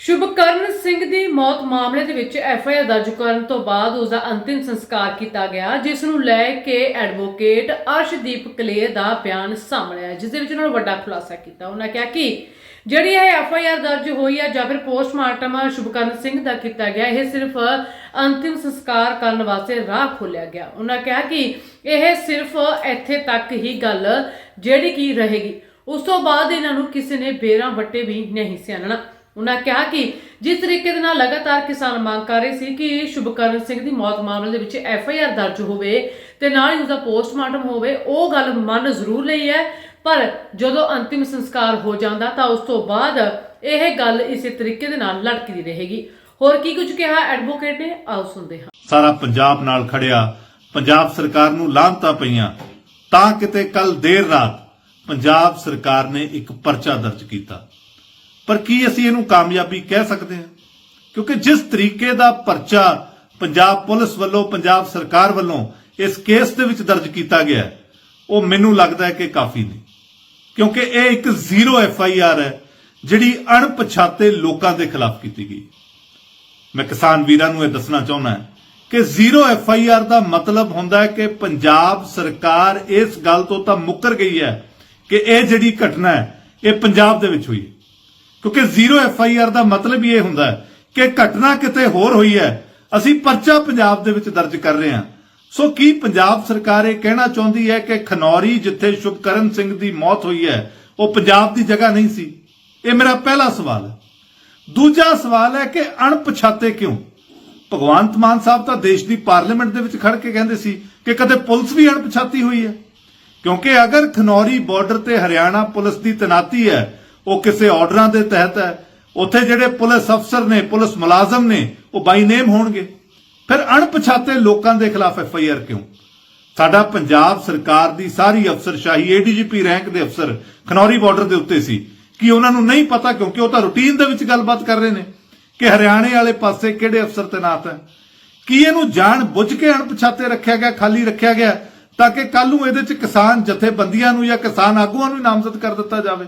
ਸ਼ੁਭਕਰਨ ਸਿੰਘ ਦੀ ਮੌਤ ਮਾਮਲੇ ਦੇ ਵਿੱਚ ਐਫ ਆਈ ਆਰ ਦਰਜ ਕਰਨ ਤੋਂ ਬਾਅਦ ਉਸ ਦਾ ਅੰਤਿਮ ਸੰਸਕਾਰ ਕੀਤਾ ਗਿਆ, ਜਿਸ ਨੂੰ ਲੈ ਕੇ ਐਡਵੋਕੇਟ ਅਰਸ਼ਦੀਪ ਕਲੇਰ ਦਾ ਬਿਆਨ ਸਾਹਮਣੇ ਆਇਆ, ਜਿਸ ਦੇ ਵਿੱਚ ਉਹਨਾਂ ਨੇ ਵੱਡਾ ਖੁਲਾਸਾ ਕੀਤਾ। ਉਹਨਾਂ ਕਿਹਾ ਕਿ ਜਿਹੜੀ ਇਹ ਐਫ ਆਈ ਆਰ ਦਰਜ ਹੋਈ ਹੈ ਜਾਂ ਫਿਰ ਪੋਸਟਮਾਰਟਮ ਸ਼ੁਭਕਰਨ ਸਿੰਘ ਦਾ ਕੀਤਾ ਗਿਆ, ਇਹ ਸਿਰਫ ਅੰਤਿਮ ਸੰਸਕਾਰ ਕਰਨ ਵਾਸਤੇ ਰਾਹ ਖੋਲਿਆ ਗਿਆ। ਉਹਨਾਂ ਕਿਹਾ ਕਿ ਇਹ ਸਿਰਫ ਇੱਥੇ ਤੱਕ ਹੀ ਗੱਲ ਜਿਹੜੀ ਕੀ ਰਹੇਗੀ। ਉਸ ਤੋਂ ਬਾਅਦ ਇਹਨਾਂ ਨੂੰ ਕਿਸੇ ਨੇ ਬੇਰਾਂ ਵੱਟੇ ਵੀ ਨਹੀਂ ਸਿਆਣਨਾ। ਉਹਨਾਂ ਕਿਹਾ ਕਿ ਜਿਸ ਤਰੀਕੇ ਦੇ ਨਾਲ ਲਗਾਤਾਰ ਕਿਸਾਨ ਮੰਗ ਕਰ ਰਹੇ ਸੀ ਕਿ ਸ਼ੁਭਕਰਨ ਸਿੰਘ ਦੀ ਮੌਤ ਮਾਮਲੇ ਦੇ ਵਿੱਚ ਐਫ ਆਈ ਆਰ ਦਰਜ ਹੋਵੇ ਤੇ ਨਾਲ ਹੀ ਉਸਦਾ ਪੋਸਟਮਾਰਟਮ ਹੋਵੇ, ਉਹ ਗੱਲ ਮੰਨ ਜ਼ਰੂਰ ਲਈ ਹੈ। ਪਰ ਜਦੋਂ ਅੰਤਿਮ ਸੰਸਕਾਰ ਹੋ ਜਾਂਦਾ ਤਾਂ ਉਸ ਤੋਂ ਬਾਅਦ ਇਹ ਗੱਲ ਇਸੇ ਤਰੀਕੇ ਦੇ ਨਾਲ ਲਟਕਦੀ ਰਹੇਗੀ। ਹੋਰ ਕੀ ਕੁਝ ਕਿਹਾ ਐਡਵੋਕੇਟ ਨੇ? ਆਓ ਸੁਣਦੇ ਹਾਂ। ਸਾਰਾ ਪੰਜਾਬ ਨਾਲ ਖੜਿਆ। ਪੰਜਾਬ ਸਰਕਾਰ ਨੂੰ ਲਾਂਤਾਂ ਪਈਆਂ। ਤਾਂ ਕਿਤੇ ਕੱਲ ਦੇਰ ਰਾਤ ਪੰਜਾਬ ਸਰਕਾਰ ਨੇ ਇੱਕ ਪਰਚਾ ਦਰਜ ਕੀਤਾ। ਪਰ ਕੀ ਅਸੀਂ ਇਹਨੂੰ ਕਾਮਯਾਬੀ ਕਹਿ ਸਕਦੇ ਹਾਂ? ਕਿਉਂਕਿ ਜਿਸ ਤਰੀਕੇ ਦਾ ਪਰਚਾ ਪੰਜਾਬ ਪੁਲਿਸ ਵੱਲੋਂ, ਪੰਜਾਬ ਸਰਕਾਰ ਵੱਲੋਂ ਇਸ ਕੇਸ ਦੇ ਵਿੱਚ ਦਰਜ ਕੀਤਾ ਗਿਆ ਉਹ ਮੈਨੂੰ ਲੱਗਦਾ ਹੈ ਕਿ ਕਾਫੀ ਨਹੀਂ। ਕਿਉਂਕਿ ਇਹ ਇੱਕ ਜ਼ੀਰੋ ਐਫ ਆਈ ਆਰ ਹੈ, ਜਿਹੜੀ ਅਣਪਛਾਤੇ ਲੋਕਾਂ ਦੇ ਖਿਲਾਫ ਕੀਤੀ ਗਈ ਮੈਂ ਕਿਸਾਨ ਵੀਰਾਂ ਨੂੰ ਇਹ ਦੱਸਣਾ ਚਾਹੁੰਦਾ ਹਾਂ ਕਿ ਜ਼ੀਰੋ ਐਫ ਆਈ ਆਰ ਦਾ ਮਤਲਬ ਹੁੰਦਾ ਹੈ ਕਿ ਪੰਜਾਬ ਸਰਕਾਰ ਇਸ ਗੱਲ ਤੋਂ ਤਾਂ ਮੁੱਕਰ ਗਈ ਹੈ ਕਿ ਇਹ ਜਿਹੜੀ ਘਟਨਾ ਹੈ, ਇਹ ਪੰਜਾਬ ਦੇ ਵਿੱਚ ਹੋਈ ਹੈ। ਕਿਉਂਕਿ ਜ਼ੀਰੋ ਐਫ ਆਈ ਆਰ ਦਾ ਮਤਲਬ ਹੀ ਇਹ ਹੁੰਦਾ ਹੈ ਕਿ ਘਟਨਾ ਕਿਤੇ ਹੋਰ ਹੋਈ ਹੈ, ਅਸੀਂ ਪਰਚਾ ਪੰਜਾਬ ਦੇ ਵਿੱਚ ਦਰਜ ਕਰ ਰਹੇ ਹਾਂ। ਸੋ ਕੀ ਪੰਜਾਬ ਸਰਕਾਰ ਇਹ ਕਹਿਣਾ ਚਾਹੁੰਦੀ ਹੈ ਕਿ ਖਨੌਰੀ ਜਿੱਥੇ ਸ਼ੁਭਕਰਨ ਸਿੰਘ ਦੀ ਮੌਤ ਹੋਈ ਹੈ, ਉਹ ਪੰਜਾਬ ਦੀ ਜਗ੍ਹਾ ਨਹੀਂ ਸੀ? ਇਹ ਮੇਰਾ ਪਹਿਲਾ ਸਵਾਲ ਹੈ। ਦੂਜਾ ਸਵਾਲ ਹੈ ਕਿ ਅਣਪਛਾਤੇ ਕਿਉਂ? ਭਗਵੰਤ ਮਾਨ ਸਾਹਿਬ ਤਾਂ ਦੇਸ਼ ਦੀ ਪਾਰਲੀਮੈਂਟ ਦੇ ਵਿੱਚ ਖੜ ਕੇ ਕਹਿੰਦੇ ਸੀ ਕਿ ਕਦੇ ਪੁਲਿਸ ਵੀ ਅਣਪਛਾਤੀ ਹੋਈ ਹੈ। ਕਿਉਂਕਿ ਅਗਰ ਖਨੌਰੀ ਬਾਰਡਰ ਤੇ ਹਰਿਆਣਾ ਪੁਲਿਸ ਦੀ ਤੈਨਾਤੀ ਹੈ ਉਹ ਕਿਸੇ ਆਰਡਰਾਂ ਦੇ ਤਹਿਤ ਹੈ। ਉੱਥੇ ਜਿਹੜੇ ਪੁਲਿਸ ਅਫਸਰ ਨੇ, ਪੁਲਿਸ ਮੁਲਾਜ਼ਮ ਨੇ, ਉਹ ਬਾਈ ਨੇਮ ਹੋਣਗੇ। ਫਿਰ ਅਣਪਛਾਤੇ ਲੋਕਾਂ ਦੇ ਖਿਲਾਫ ਐਫ ਆਈ ਆਰ ਕਿਉਂ? ਸਾਡਾ ਪੰਜਾਬ ਸਰਕਾਰ ਦੀ ਸਾਰੀ ਅਫਸਰਸ਼ਾਹੀ ਏਡੀਜੀਪੀ ਰੈਂਕ ਦੇ ਅਫਸਰ ਖਨੌਰੀ ਬਾਰਡਰ ਦੇ ਉੱਤੇ ਸੀ। ਕਿ ਉਹਨਾਂ ਨੂੰ ਨਹੀਂ ਪਤਾ? ਕਿਉਂਕਿ ਉਹ ਤਾਂ ਰੂਟੀਨ ਦੇ ਵਿੱਚ ਗੱਲਬਾਤ ਕਰ ਰਹੇ ਨੇ ਕਿ ਹਰਿਆਣੇ ਵਾਲੇ ਪਾਸੇ ਕਿਹੜੇ ਅਫਸਰ ਤੈਨਾਤ ਹੈ। ਕੀ ਇਹਨੂੰ ਜਾਣ ਬੁੱਝ ਕੇ ਅਣਪਛਾਤੇ ਰੱਖਿਆ ਗਿਆ, ਖਾਲੀ ਰੱਖਿਆ ਗਿਆ, ਤਾਂ ਕਿ ਕੱਲ ਨੂੰ ਇਹਦੇ ਚ ਕਿਸਾਨ ਜਥੇਬੰਦੀਆਂ ਨੂੰ ਜਾਂ ਕਿਸਾਨ ਆਗੂਆਂ ਨੂੰ ਨਾਮਜ਼ਦ ਕਰ ਦਿੱਤਾ ਜਾਵੇ?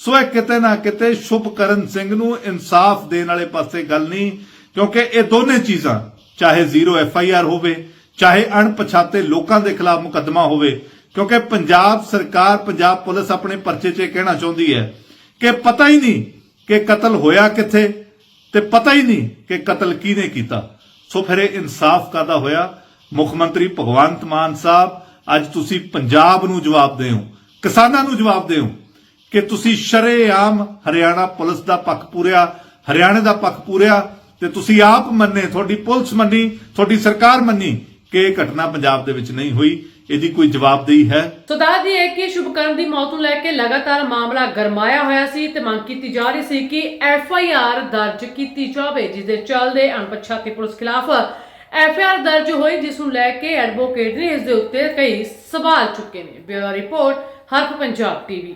ਸੋ ਇਹ ਕਿਤੇ ਨਾ ਕਿਤੇ ਸ਼ੁਭਕਰਨ ਸਿੰਘ ਨੂੰ ਇਨਸਾਫ ਦੇਣ ਵਾਲੇ ਪਾਸੇ ਗੱਲ ਨਹੀਂ, ਕਿਉਂਕਿ ਇਹ ਦੋਨੇ ਚੀਜ਼ਾਂ, ਚਾਹੇ ਜ਼ੀਰੋ ਐਫ ਆਈ ਆਰ ਹੋਵੇ, ਚਾਹੇ ਅਣਪਛਾਤੇ ਲੋਕਾਂ ਦੇ ਖਿਲਾਫ ਮੁਕੱਦਮਾ ਹੋਵੇ, ਕਿਉਂਕਿ ਪੰਜਾਬ ਸਰਕਾਰ, ਪੰਜਾਬ ਪੁਲਿਸ ਆਪਣੇ ਪਰਚੇ 'ਚ ਇਹ ਕਹਿਣਾ ਚਾਹੁੰਦੀ ਹੈ ਕਿ ਪਤਾ ਹੀ ਨਹੀਂ ਕਿ ਕਤਲ ਹੋਇਆ ਕਿੱਥੇ ਤੇ ਪਤਾ ਹੀ ਨਹੀਂ ਕਿ ਕਤਲ ਕਿਹਨੇ ਕੀਤਾ। ਸੋ ਫਿਰ ਇਹ ਇਨਸਾਫ ਕਾਦਾ ਹੋਇਆ? ਮੁੱਖ ਮੰਤਰੀ ਭਗਵੰਤ ਮਾਨ ਸਾਹਿਬ, ਅੱਜ ਤੁਸੀਂ ਪੰਜਾਬ ਨੂੰ ਜਵਾਬ ਦਿਓ, ਕਿਸਾਨਾਂ ਨੂੰ ਜਵਾਬ ਦਿਓ। ਕਿ ਤੁਸੀਂ ਸ਼ਰੇਆਮ ਹਰਿਆਣਾ ਪੁਲਿਸ ਦਾ ਪੱਖ ਪੂਰਿਆ, ਹਰਿਆਣੇ ਦਾ ਪੱਖ ਪੂਰਿਆ ਤੇ ਤੁਸੀਂ ਆਪ ਮੰਨੇ, ਤੁਹਾਡੀ ਪੁਲਿਸ ਮੰਨੀ, ਤੁਹਾਡੀ ਸਰਕਾਰ ਮੰਨੀ ਕਿ ਇਹ ਘਟਨਾ ਪੰਜਾਬ ਦੇ ਵਿੱਚ ਨਹੀਂ ਹੋਈ। ਇਹਦੀ ਕੋਈ ਜਵਾਬਦੇਹੀ ਹੈ? ਸੋ ਦੱਸਦੀ ਹੈ ਕਿ ਸ਼ੁਭਕਰਨ ਦੀ ਮੌਤ ਨੂੰ ਲੈ ਕੇ ਲਗਾਤਾਰ ਮਾਮਲਾ ਗਰਮਾਇਆ ਹੋਇਆ ਸੀ ਤੇ ਮੰਗ ਕੀਤੀ ਜਾ ਰਹੀ ਸੀ ਕਿ ਐਫ ਆਈ ਆਰ ਦਰਜ ਕੀਤੀ ਜਾਵੇ ਜਿਸ ਦੇ ਚੱਲਦੇ ਅਣਪਛਾਤੇ ਪੁਲਿਸ ਖਿਲਾਫ ਐਫ ਆਈ ਆਰ ਦਰਜ ਹੋਈ, ਜਿਸ ਨੂੰ ਲੈ ਕੇ ਐਡਵੋਕੇਟ ਨੇ ਇਸ ਦੇ ਉੱਤੇ ਕਈ ਸਵਾਲ ਚੁੱਕੇ ਨੇ। ਬਿਊਰੋ ਰਿਪੋਰਟ ਹਰਫ ਪੰਜਾਬ ਟੀਵੀ।